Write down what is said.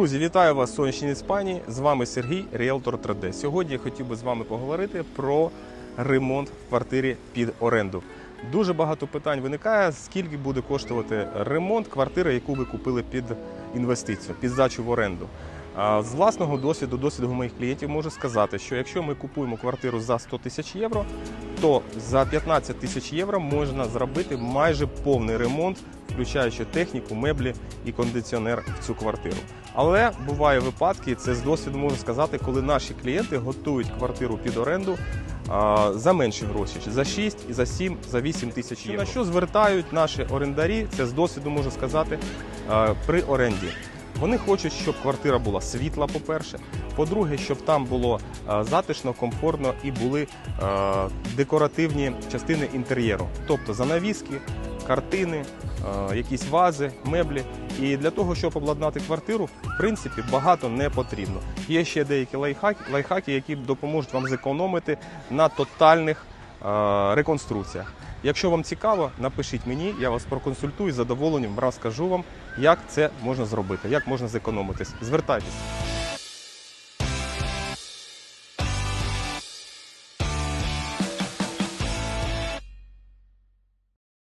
Друзі, вітаю вас в сонячній Іспанії. З вами Сергій, Ріелтор 3D. Сьогодні я хотів би з вами поговорити про ремонт в квартирі під оренду. Дуже багато питань виникає, скільки буде коштувати ремонт квартири, яку ви купили під інвестицію, під здачу в оренду. З власного досвіду, досвіду моїх клієнтів можу сказати, що якщо ми купуємо квартиру за 100 тисяч євро, то за 15 тисяч євро можна зробити майже повний ремонт, включаючи техніку, меблі і кондиціонер в цю квартиру. Але буває випадки, це з досвіду можу сказати, коли наші клієнти готують квартиру під оренду за менші гроші, за 6, і за 7, за 8 тисяч євро. На що звертають наші орендарі, це з досвіду можу сказати, при оренді. Вони хочуть, щоб квартира була світла, по-перше. По-друге, щоб там було затишно, комфортно і були декоративні частини інтер'єру, тобто занавіски, картини, е, якісь вази, меблі. І для того, щоб обладнати квартиру, в принципі, багато не потрібно. Є ще деякі лайфхаки, лайфхаки які допоможуть вам зекономити на тотальних е, реконструкціях. Якщо вам цікаво, напишіть мені, я вас проконсультую з задоволенням розкажу вам, як це можна зробити, як можна зекономитись. Звертайтесь.